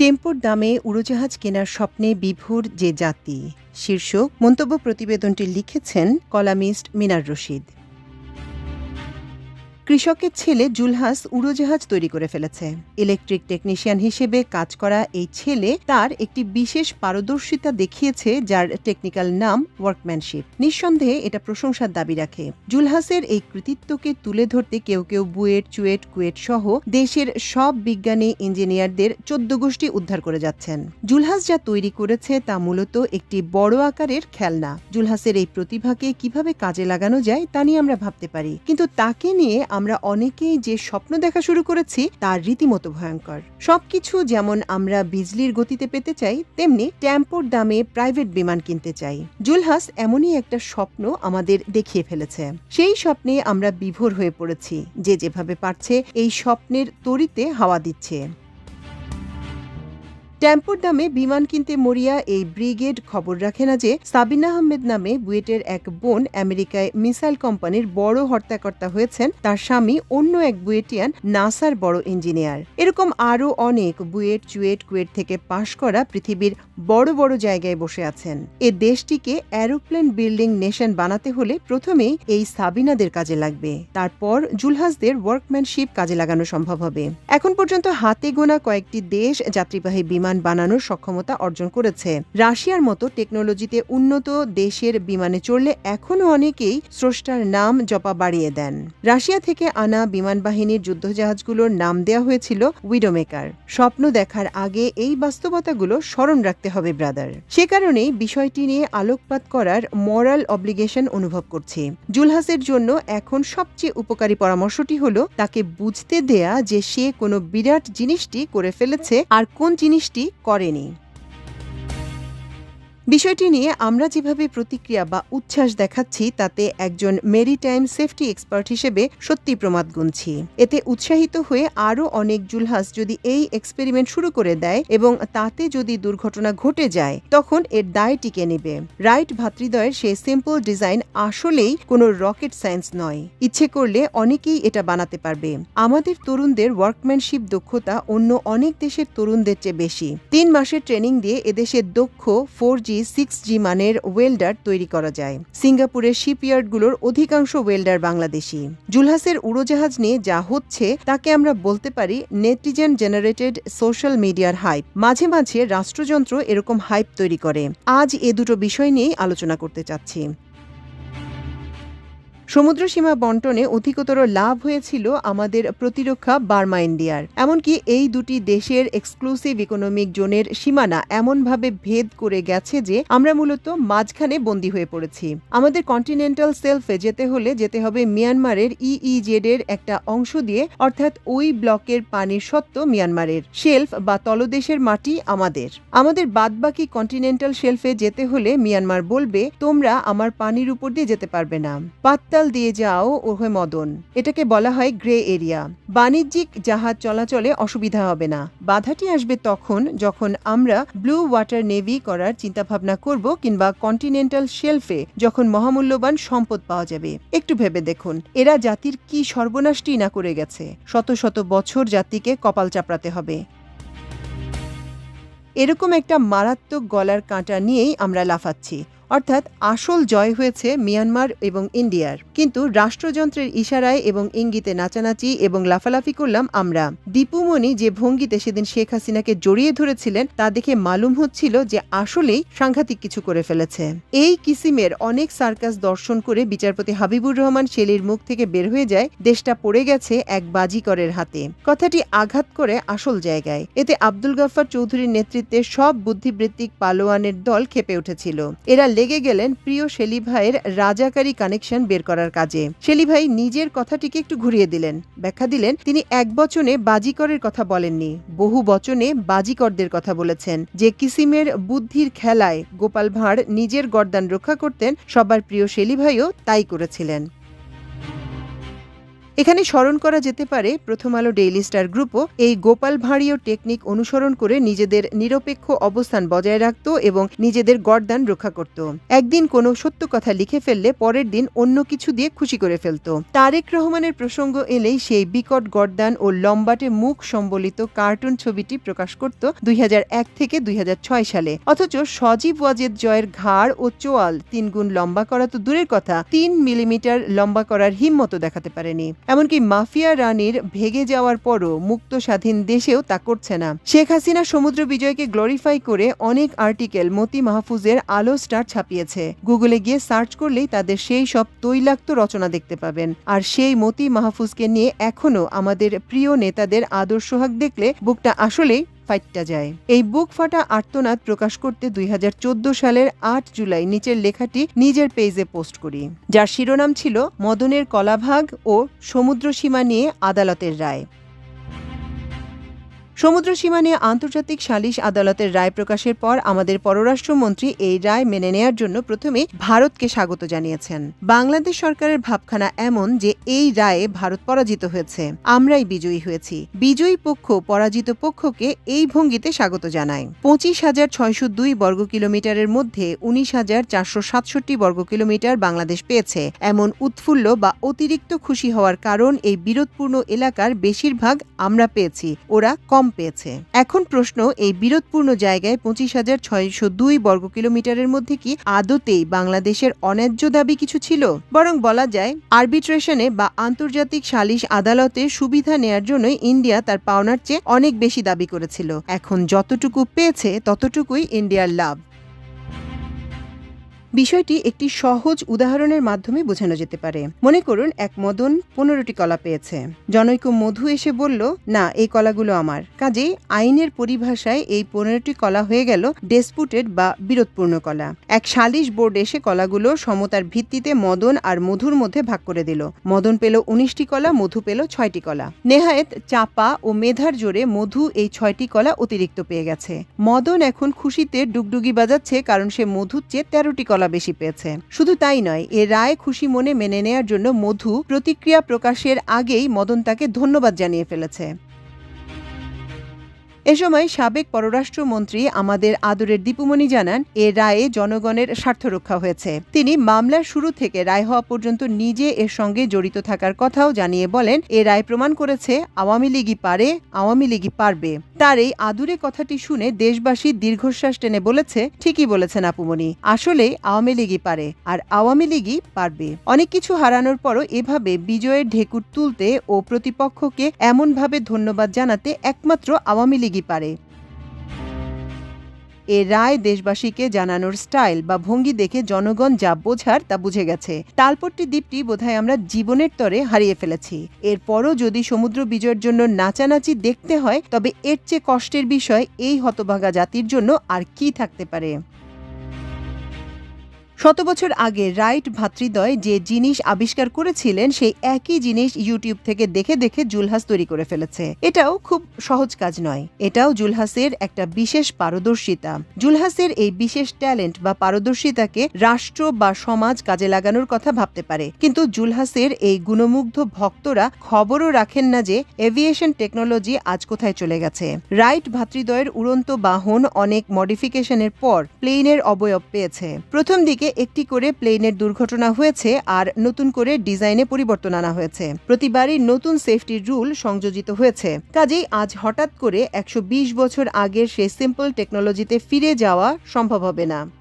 টেম্পোর দামে উড়োজাহাজ কেনার স্বপ্নে বিভোর যে জাতি। শীর্ষক মন্তব্য প্রতিবেদনটি লিখেছেন কলামিস্ট মিনার রশিদ। কৃষকের ছেলে জুলহাস উড়োজাহাজ তৈরি করে ফেলেছে। ইলেকট্রিক টেকনিশিয়ান হিসেবে কাজ করা এই ছেলে তার একটি বিশেষ পারদর্শিতা দেখিয়েছে, যার টেকনিক্যাল নাম ওয়ার্কম্যানশিপ। নিঃসন্দেহে এটা প্রশংসার দাবি রাখে। জুলহাসের এই কৃতিত্বকে তুলে ধরতে কেউ কেউ বুয়েট, চুয়েট, কুয়েট সহ দেশের সব বিজ্ঞানী, ইঞ্জিনিয়ারদের চোদ্দ গোষ্ঠী উদ্ধার করে যাচ্ছেন। জুলহাস যা তৈরি করেছে তা মূলত একটি বড় আকারের খেলনা। জুলহাসের এই প্রতিভাকে কীভাবে কাজে লাগানো যায় তা নিয়ে আমরা ভাবতে পারি। কিন্তু তাকে নিয়ে আমরা অনেকেই যে স্বপ্ন দেখা শুরু করেছি তার রীতিমতো ভয়ঙ্কর। সবকিছু যেমন আমরা বিজলির গতিতে পেতে চাই, তেমনি ট্যাম্পোর দামে প্রাইভেট বিমান কিনতে চাই। জুলহাস এমনই একটা স্বপ্ন আমাদের দেখিয়ে ফেলেছে। সেই স্বপ্নে আমরা বিভোর হয়ে পড়েছি, যে যেভাবে পারছে এই স্বপ্নের তরিতে হাওয়া দিচ্ছে। ট্যাম্পোর দামে বিমান কিনতে মরিয়া এই ব্রিগেড খবর রাখে না যে সাবিনা আহমেদ নামে বুয়েটের এক বোন আমেরিকায় মিসাইল কোম্পানির বড় হর্তাকর্তা হয়েছেন। তার স্বামী অন্য এক বুয়েটিয়ান নাসার বড় ইঞ্জিনিয়ার। এরকম আরও অনেক বুয়েট, চুয়েট, কুয়েট থেকে পাশ করা পৃথিবীর বড় বড় জায়গায় বসে আছেন। এ দেশটিকে অ্যারোপ্লেন বিল্ডিং নেশন বানাতে হলে প্রথমেই এই সাবিনাদের কাজে লাগবে। তারপর জুলহাসদের ওয়ার্কম্যানশিপ কাজে লাগানো সম্ভব হবে। এখন পর্যন্ত হাতে গোনা কয়েকটি দেশ যাত্রীবাহী বিমান বিমান বানানোর সক্ষমতা অর্জন করেছে। রাশিয়ার মতো টেকনোলজিতে উন্নত দেশের বিমানে চড়লে এখনও অনেকেই স্রষ্টার নাম জপা বাড়িয়ে দেন। রাশিয়া থেকে আনা বিমান বাহিনীর যুদ্ধজাহাজগুলোর নাম দেওয়া হয়েছিল উইডোমেকার। স্বপ্ন দেখার আগে এই বাস্তবতাগুলো স্মরণ রাখতে হবে, ব্রাদার। সে কারণেই বিষয়টি নিয়ে আলোকপাত করার মরাল অব্লিগেশন অনুভব করছি। জুলহাসের জন্য এখন সবচেয়ে উপকারী পরামর্শটি হলো তাকে বুঝতে দেয়া যে সে কোনো বিরাট জিনিসটি করে ফেলেছে আর কোন জিনিসটি করেনি। বিষয়টি নিয়ে আমরা যেভাবে প্রতিক্রিয়া বা উচ্ছ্বাস দেখাচ্ছি, তাতে একজন মেরিটাইম সেফটি এক্সপার্ট হিসেবে সত্যি প্রমাদ গুনছি। এতে উৎসাহিত হয়ে আরও অনেক জুলহাস যদি এই এক্সপেরিমেন্ট শুরু করে দেয় এবং তাতে যদি দুর্ঘটনা ঘটে যায়, তখন এর দায় টিকে নেবে। রাইট ভাতৃদয়ের সে সিম্পল ডিজাইন আসলেই কোনো রকেট সায়েন্স নয়। ইচ্ছে করলে অনেকেই এটা বানাতে পারবে। আমাদের তরুণদের ওয়ার্কম্যানশিপ দক্ষতা অন্য অনেক দেশের তরুণদের চেয়ে বেশি। তিন মাসের ট্রেনিং দিয়ে এদেশের দক্ষ ফোর জি সিক্স জি মানের ওয়েল্ডার তৈরি করা যায়। সিঙ্গাপুরের শিপইয়ার্ডগুলোর অধিকাংশ ওয়েল্ডার বাংলাদেশি। জুলহাসের উড়োজাহাজ নিয়ে যা হচ্ছে, তাকে আমরা বলতে পারি নেটিজেন জেনারেটেড সোশ্যাল মিডিয়ার হাইপ। মাঝে মাঝে রাষ্ট্রযন্ত্র এরকম হাইপ তৈরি করে। আজ এ দুটো বিষয় নিয়েই আলোচনা করতে চাচ্ছি। সমুদ্র সীমা বন্টনে অধিকতর লাভ হয়েছিল আমাদের প্রতিরক্ষা বার্মা ইন্ডিয়ার। এমনকি এই দুটি দেশের এক্সক্লুসিভ ইকোনমিক জোনের সীমানা এমনভাবে ভেদ করে গেছে যে আমরা মূলত মাঝখানে বন্দী হয়ে পড়েছি। আমাদের কন্টিনেন্টাল সেলফে যেতে হলে যেতে হবে মিয়ানমারের ইইজেড এর একটা অংশ দিয়ে, অর্থাৎ ওই ব্লকের পানির সত্ত্ব মিয়ানমারের। শেলফ বা তলদেশের মাটি আমাদের। আমাদের বাদবাকি কন্টিনেন্টাল শেলফে যেতে হলে মিয়ানমার বলবে, তোমরা আমার পানির উপর দিয়ে যেতে পারবে না। পাত্তা উত্তাল দিয়ে যাও, ওহে মদন। এটাকে বলা হয় গ্রে এরিয়া। বাণিজ্যিক জাহাজ চলাচলে অসুবিধা হবে না। বাধাটি আসবে তখন যখন আমরা ব্লু ওয়াটার নেভি করার চিন্তাভাবনা করব কিংবা কন্টিনেন্টাল শেলফে যখন মহামূল্যবান সম্পদ পাওয়া যাবে। একটু ভেবে দেখুন, এরা জাতির কি সর্বনাশটি না করে গেছে? শত শত বছর জাতিকে কপাল চাপড়াতে হবে। এরকম একটা মারাত্মক গলার কাঁটা নিয়েই আমরা লাফাচ্ছি। অর্থাৎ আসল জয় হয়েছে মিয়ানমার এবং ইন্ডিয়ার। কিন্তু রাষ্ট্রযন্ত্রের ইশারায় এবং ইঙ্গিতে নাচানাচি এবং লাফালাফি করলাম আমরা। দীপুমণি যে ভঙ্গিতে সেদিন শেখ হাসিনাকে জড়িয়ে ধরেছিলেন, তা দেখে মালুম হচ্ছিল যে আসলেই সাংঘাতিক কিছু করে ফেলেছে। এই কিসিমের অনেক সার্কাস দর্শন করে বিচারপতি হাবিবুর রহমান শেলির মুখ থেকে বের হয়ে যায়, দেশটা পড়ে গেছে এক বাজিকরের হাতে। কথাটি আঘাত করে আসল জায়গায়। এতে আব্দুল গাফার চৌধুরীর নেতৃত্বে সব বুদ্ধিবৃত্তিক পালোয়ানের দল খেপে উঠেছিল। এরা লেগে গেলেন প্রিয় শেলি ভাইয়ের রাজাকারী কানেকশন বের করার কাজে। শেলি ভাই নিজের কথাটিকে একটু ঘুরিয়ে দিলেন। ব্যাখ্যা দিলেন, তিনি এক বচনে বাজিকরের কথা বলেননি। বহু বচনে বাজিকরদের কথা বলেছেন। যে কিসিমের বুদ্ধির খেলায় গোপাল ভাঁড় নিজের গরদান রক্ষা করতেন, সবার প্রিয় শেলি ভাইও তাই করেছিলেন। এখানে স্মরণ করা যেতে পারে প্রথম আলো ডেইলি স্টার গ্রুপও এই গোপাল ভাঁড়ীয় টেকনিক অনুসরণ করে নিজেদের নিরপেক্ষ অবস্থান বজায় রাখত এবং নিজেদের গরদান রক্ষা করত। একদিন কোনো সত্য কথা লিখে ফেললে পরের দিন অন্য কিছু দিয়ে খুশি করে ফেলত। তারেক রহমানের প্রসঙ্গ এলেই সেই বিকট গরদান ও লম্বাটে মুখ সম্বলিত কার্টুন ছবিটি প্রকাশ করত দুই হাজার এক থেকে দুই হাজার ছয় সালে। অথচ সজীব ওয়াজেদ জয়ের ঘাড় ও চোয়াল তিনগুণ লম্বা করা তো দূরের কথা, তিন মিলিমিটার লম্বা করার হিম্মত দেখাতে পারেনি। এমনকি মাফিয়া রানীর ভেগে যাওয়ার পরও মুক্ত স্বাধীন দেশেও তা করছে না। শেখ হাসিনা সমুদ্র বিজয়কে গ্লোরিফাই করে অনেক আর্টিকেল মতি মাহফুজের আলো স্টার ছাপিয়েছে। গুগলে গিয়ে সার্চ করলেই তাদের সেই সব তৈলাক্ত রচনা দেখতে পাবেন। আর সেই মতি মাহফুজকে নিয়ে এখনও আমাদের প্রিয় নেতাদের আদর্শ হাক দেখলে বুকটা আসলেই ফাইটটা যায়। এই বুক ফাটা আর্তনাদ প্রকাশ করতে দুই হাজার চোদ্দ সালের আট জুলাই নিচের লেখাটি নিজের পেজে পোস্ট করি। যার শিরোনাম ছিল মদনের কলাভাগ ও সমুদ্র সীমা নিয়ে আদালতের রায়। সমুদ্র সীমা নিয়ে আন্তর্জাতিক সালিশ আদালতের রায় প্রকাশের পর আমাদের পররাষ্ট্রমন্ত্রী এই রায় মেনে নেয়ার জন্য প্রথমে ভারতকে স্বাগত জানিয়েছেন। বাংলাদেশ সরকারের ভাবখানা এমন যে এই রায়ে ভারত পরাজিত হয়েছে। আমরাই বিজয়ী হয়েছি। বিজয়ী পক্ষ, পরাজিত পক্ষকে এই ভঙ্গিতে স্বাগত জানায় পঁচিশ হাজার ছয়শো দুই বর্গ কিলোমিটারের মধ্যে উনিশ হাজার চারশো সাতষট্টি বর্গ কিলোমিটার বাংলাদেশ পেয়েছে। এমন উৎফুল্ল বা অতিরিক্ত খুশি হওয়ার কারণ এই বিরোধপূর্ণ এলাকার বেশিরভাগ আমরা পেয়েছি। ওরা কম পেয়েছে। এখন প্রশ্ন, এই বিরোধপূর্ণ জায়গায় পঁচিশ হাজার ছয়শো দুই বর্গ কিলোমিটারের মধ্যে কি আদতেই বাংলাদেশের অন্যায্য দাবি কিছু ছিল? বরং বলা যায়, আর্বিট্রেশনে বা আন্তর্জাতিক সালিশ আদালতে সুবিধা নেয়ার জন্য ইন্ডিয়া তার পাওনার চেয়ে অনেক বেশি দাবি করেছিল। এখন যতটুকু পেয়েছে, ততটুকুই ইন্ডিয়ার লাভ। বিষয়টি একটি সহজ উদাহরণের মাধ্যমে বোঝানো যেতে পারে। মনে করুন, এক মদন পনেরোটি কলা পেয়েছে। জনৈক মধু এসে বলল, না, এই কলাগুলো আমার। কাজেই আইনের পরিভাষায় এই পনেরোটি কলা হয়ে গেল ডেসপুটেড বা বিরোধপূর্ণ কলা। এক সালিশ বোর্ড এসে কলাগুলো সমতার ভিত্তিতে মদন আর মধুর মধ্যে ভাগ করে দিল। মদন পেল উনিশটি কলা, মধু পেল ছয়টি কলা। নেহায়েত চাপা ও মেধার জোরে মধু এই ছয়টি কলা অতিরিক্ত পেয়ে গেছে। মদন এখন খুশিতে ডুগডুগি বাজাচ্ছে কারণ সে মধুর চেয়ে তেরোটি কলা কলা বেশি পেয়েছে। শুধু তাই নয়, এ রায় খুশি মনে মেনে নেয়ার জন্য মধু প্রতিক্রিয়া প্রকাশের আগেই মদন তাকে ধন্যবাদ জানিয়ে ফেলেছে। এ সময় সাবেক পররাষ্ট্রমন্ত্রী আমাদের আদরের দীপুমণি জানান, এ রায়ে জনগণের স্বার্থ রক্ষা হয়েছে। তিনি মামলার শুরু থেকে রায় হওয়া পর্যন্ত নিজে এর সঙ্গে জড়িত থাকার কথাও জানিয়ে বলেন, এ রায় প্রমাণ করেছে আওয়ামী লীগই পারে, আওয়ামী লীগই পারবে। তার এই আদুরে কথাটি শুনে দেশবাসী দীর্ঘশ্বাস টেনে বলেছে, ঠিকই বলেছেন আপুমণি, আসলে আওয়ামী লীগই পারে আর আওয়ামী লীগই পারবে। অনেক কিছু হারানোর পরও এভাবে বিজয়ের ঢেকুর তুলতে ও প্রতিপক্ষকে এমনভাবে ধন্যবাদ জানাতে একমাত্র আওয়ামী লীগই পারে। এ রায় দেশবাসীকে জানানোর স্টাইল বা ভঙ্গি দেখে জনগণ যা বোঝার তা বুঝে গেছে। তালপট্টি দ্বীপটি বোধহয় আমরা জীবনের তরে হারিয়ে ফেলেছি। এরপরও যদি সমুদ্র বিজয়ের জন্য নাচানাচি দেখতে হয়, তবে এর চেয়ে কষ্টের বিষয় এই হতভাগা জাতির জন্য আর কি থাকতে পারে? শত বছর আগে রাইট ভাতৃদ্বয় যে জিনিস আবিষ্কার করেছিলেন, সেই একই জিনিস ইউটিউব থেকে দেখে দেখে জুলহাস তৈরি করে ফেলেছে। এটাও খুব সহজ কাজ নয়। এটাও জুলহাসের একটা বিশেষ পারদর্শিতা। জুলহাসের এই বিশেষ ট্যালেন্ট বা পারদর্শিতাকে রাষ্ট্র বা সমাজ কাজে লাগানোর কথা ভাবতে পারে। কিন্তু জুলহাসের এই গুণমুগ্ধ ভক্তরা খবরও রাখেন না যে এভিয়েশন টেকনোলজি আজ কোথায় চলে গেছে। রাইট ভাতৃদ্বয়ের উড়ন্ত বাহন অনেক মডিফিকেশনের পর প্লেনের অবয়ব পেয়েছে। প্রথম দিকে একটি করে প্লেনের দুর্ঘটনা হয়েছে আর নতুন করে ডিজাইনে পরিবর্তন আনা হয়েছে। প্রতিবারই নতুন সেফটি রুল সংযোজিত হয়েছে। কাজেই আজ হঠাৎ করে একশো বিশ বছর আগের সেই সিম্পল টেকনোলজিতে ফিরে যাওয়া সম্ভব হবে না।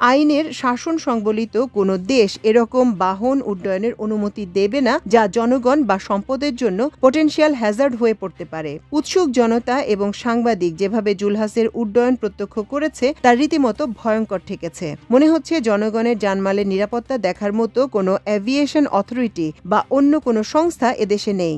আইনের শাসন সংবলিত কোনো দেশ এরকম বাহন উড্ডয়নের অনুমতি দেবে না, যা জনগণ বা সম্পদের জন্য পোটেনশিয়াল হ্যাজার্ড হয়ে পড়তে পারে। উৎসুক জনতা এবং সাংবাদিক যেভাবে জুলহাসের উড্ডয়ন প্রত্যক্ষ করেছে তার রীতিমতো ভয়ঙ্কর ঠেকেছে। মনে হচ্ছে জনগণের জানমালের নিরাপত্তা দেখার মতো কোনো অ্যাভিয়েশন অথরিটি বা অন্য কোনো সংস্থা এদেশে নেই।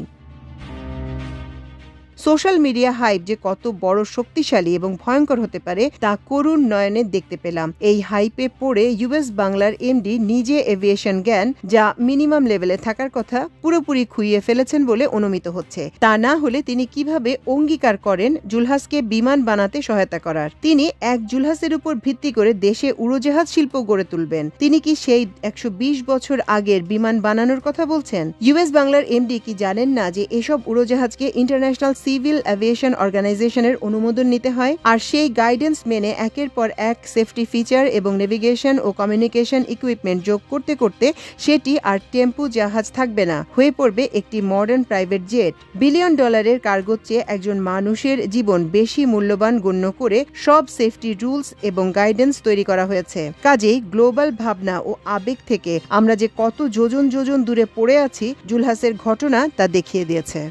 সোশ্যাল মিডিয়া হাইপ যে কত বড় শক্তিশালী এবং ভয়ঙ্কর হতে পারে, তা করুণ নয়নে দেখতে পেলাম। এই হাইপে পড়ে ইউএস বাংলার এমডি নিজে এভিয়েশন জ্ঞান, যা মিনিমাম লেভেলে থাকার কথা পুরোপুরি খুইয়ে ফেলেছেন বলে অনুমিত হচ্ছে। তা না হলে তিনি কীভাবে অঙ্গীকার করেন জুলহাসকে বিমান বানাতে সহায়তা করার? তিনি এক জুলহাসের উপর ভিত্তি করে দেশে উড়োজাহাজ শিল্প গড়ে তুলবেন। তিনি কি সেই একশো বিশ বছর আগের বিমান বানানোর কথা বলছেন? ইউএস বাংলার এমডি কি জানেন না যে এসব উড়োজাহাজকে ইন্টারন্যাশনাল সিভিল অ্যাভিয়েশন অর্গানাইজেশনের অনুমোদন নিতে হয়, আর সেই গাইডেন্স মেনে একের পর এক সেফটি ফিচার এবং নেভিগেশন ও কমিউনিকেশন ইকুইপমেন্ট যোগ করতে করতে সেটি আর টেম্পু জাহাজ থাকবে না, হয়ে পড়বে একটি মডার্ন প্রাইভেট জেট। বিলিয়ন ডলারের কার্গোর চেয়ে একজন মানুষের জীবন বেশি মূল্যবান গণ্য করে সব সেফটি রুলস এবং গাইডেন্স তৈরি করা হয়েছে। কাজেই গ্লোবাল ভাবনা ও আবেগ থেকে আমরা যে কত যোজন যোজন দূরে পড়ে আছি, জুলহাসের ঘটনা তা দেখিয়ে দিয়েছে।